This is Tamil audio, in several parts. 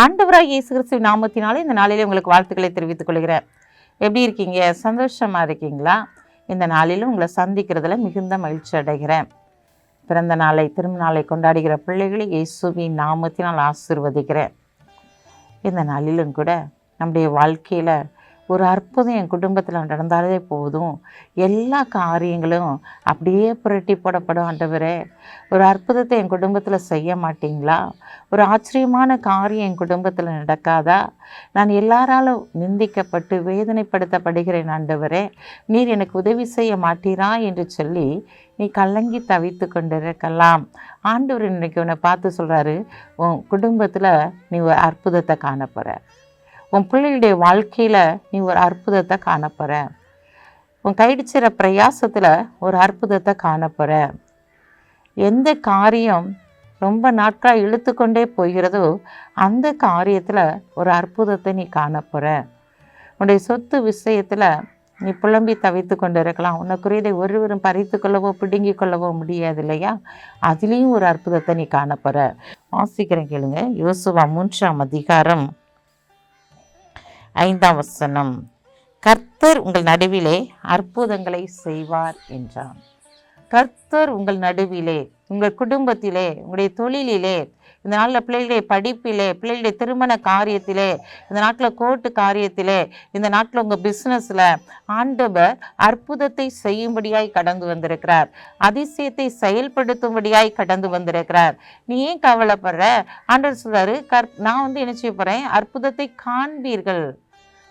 ஆண்டவராக இயேசு கிறிஸ்துவின் நாமத்தினாலே இந்த நாளிலே உங்களுக்கு வாழ்த்துக்களை தெரிவித்துக் கொள்கிறேன். எப்படி இருக்கீங்க? சந்தோஷமாக இருக்கீங்களா? இந்த நாளிலும் உங்களை சந்திக்கிறதுல மிகுந்த மகிழ்ச்சி அடைகிறேன். பிறந்த நாளை திரும்ப நாளை கொண்டாடுகிற பிள்ளைகளை இயேசுவின் நாமத்தினால் ஆசீர்வதிக்கிறேன். இந்த நாளிலும் கூட நம்முடைய வாழ்க்கையில் ஒரு அற்புதம் என் குடும்பத்தில் நடந்தாலே போதும். எல்லா காரியங்களும் அப்படியே புரட்டி போடப்படும் ஆண்டவரே. ஒரு அற்புதத்தை என் குடும்பத்தில் செய்ய மாட்டீங்களா? ஒரு ஆச்சரியமான காரியம் என் குடும்பத்தில் நடக்காதா? நான் எல்லாராலும் நிந்திக்கப்பட்டு வேதனைப்படுத்தப்படுகிறேன் ஆண்டவரே. நீர் எனக்கு உதவி செய்ய மாட்டீரா என்று சொல்லி நீ கலங்கி தவித்து கொண்டிருக்கலாம். ஆண்டவர் இன்னைக்கு உன்னை பார்த்து சொல்கிறாரு உன் குடும்பத்தில் நீ ஒரு அற்புதத்தை காணப்போகிற உன் பிள்ளைகளுடைய வாழ்க்கையில் நீ ஒரு அற்புதத்தை காணப்போற. உன் கைடிச்சிற பிரயாசத்தில் ஒரு அற்புதத்தை காணப்போற. எந்த காரியம் ரொம்ப நாட்களாக இழுத்து கொண்டே போகிறதோ அந்த காரியத்தில் ஒரு அற்புதத்தை நீ காணப்போற. உன்னுடைய சொத்து விஷயத்தில் நீ புலம்பி தவித்து கொண்டு இருக்கலாம் உனக்குரியதை ஒருவரும் பறித்து கொள்ளவோ பிடுங்கி கொள்ளவோ முடியாது இல்லையா? அதுலேயும் ஒரு அற்புதத்தை நீ காணப்போற. வாசிக்கிறேன் கேளுங்க. யோசுவா மூன்றாம் அதிகாரம் ஐந்தாம் வசனம் கர்த்தர் உங்கள் நடுவிலே அற்புதங்களை செய்வார் என்றான். கர்த்தர் உங்கள் நடுவிலே உங்கள் குடும்பத்திலே உங்களுடைய தொழிலிலே இந்த நாளில் பிள்ளைகளுடைய படிப்பிலே பிள்ளைகளுடைய திருமண காரியத்திலே இந்த நாட்டில் கோர்ட்டு காரியத்திலே இந்த நாட்டில் உங்கள் பிஸ்னஸில் ஆண்டவர் அற்புதத்தை செய்யும்படியாய் கடந்து வந்திருக்கிறார். அதிசயத்தை செயல்படுத்தும்படியாய் கடந்து வந்திருக்கிறார். நீ ஏன் கவலைப்படுற? ஆண்டவர் சொல்கிறாரு கற் நான் வந்து என்ன செய்ய போகிறேன் அற்புதத்தை காண்பீர்கள்.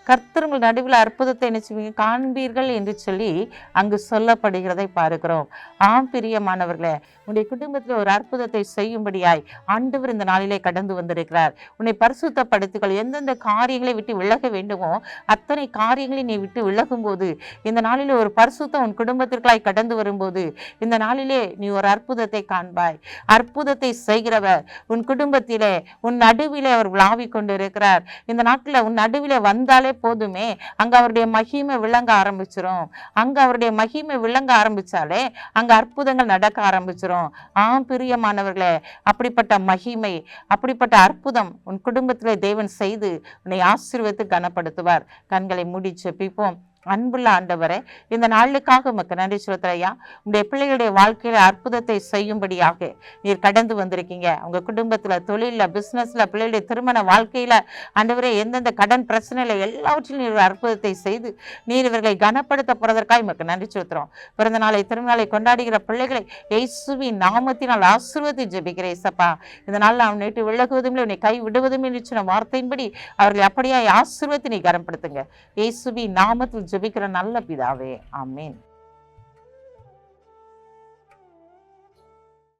கர்த்தர் உங்கள் நடுவில் அற்புதத்தை நினைச்சுவீங்க காண்பீர்கள் என்று சொல்லி அங்கு சொல்லப்படுகிறதை பார்க்கிறோம். ஆம் பிரியமானவர்களே உன்னுடைய குடும்பத்தில் ஒரு அற்புதத்தை செய்யும்படியாய் ஆண்டவர் இந்த நாளிலே கடந்து வந்திருக்கிறார். உன்னை பரிசுத்தப்படுத்துகள் எந்தெந்த காரியங்களை விட்டு விலக வேண்டுமோ அத்தனை காரியங்களை நீ விட்டு விலகும் போது இந்த நாளிலே ஒரு பரிசுத்தம் உன் குடும்பத்திற்காய் கடந்து வரும்போது இந்த நாளிலே நீ ஒரு அற்புதத்தை காண்பாய். அற்புதத்தை செய்கிறவர் உன் குடும்பத்திலே உன் நடுவிலே அவர் விளாவி கொண்டு இருக்கிறார் இந்த நாட்டில் உன் நடுவிலே வந்தாலே போதுமே. அங்க அவருடைய மகிமை விளங்க ஆரம்பிச்சிரும். அங்கே அவருடைய மகிமை விளங்க ஆரம்பிச்சாலே அங்க அற்புதங்கள் நடக்க ஆரம்பிச்சிரும். ஆம் பிரியமானவர்களே அப்படிப்பட்ட மகிமை அப்படிப்பட்ட அற்புதம் உன் குடும்பத்தில் தேவன் செய்து உன்னை ஆசீர்வத்து கனப்படுத்துவார். கண்களை மூடி செப்பிப்போம் அன்புள்ள ஆண்டவரே இந்த நாளுக்காக உமக்கு நன்றி சொல்கிறையா உங்களுடைய பிள்ளைகளுடைய வாழ்க்கையில் அற்புதத்தை செய்யும்படியாக நீர் கடந்து வந்திருக்கீங்க. உங்கள் குடும்பத்தில் தொழிலில் பிஸ்னஸில் பிள்ளைகளுடைய திருமண வாழ்க்கையில் ஆண்டவரே எந்தெந்த கடன் பிரச்சனையில் எல்லாவற்றிலும் நீர் அற்புதத்தை செய்து நீர் இவர்களை கனப்படுத்த போகிறதற்காக உமக்கு நன்றி செலுத்துறோம். பிறந்த நாளை திருநாளை கொண்டாடுகிற பிள்ளைகளை இயேசுவின் நாமத்தினால் ஆசிர்வதி ஜெபிக்கிறேன் இசப்பா இந்த நாளில் அவன் நேற்று விலகுவதும் இல்லை உன்னை கை விடுவதும் என்று சொன்ன வார்த்தையின்படி அவர்களை அப்படியே ஆசிர்வத்தை நீ கனப்படுத்துங்க. இயேசுவின் நாமத்தில் ஜெபிக்கிற நல்ல பிதாவே. ஆமீன்.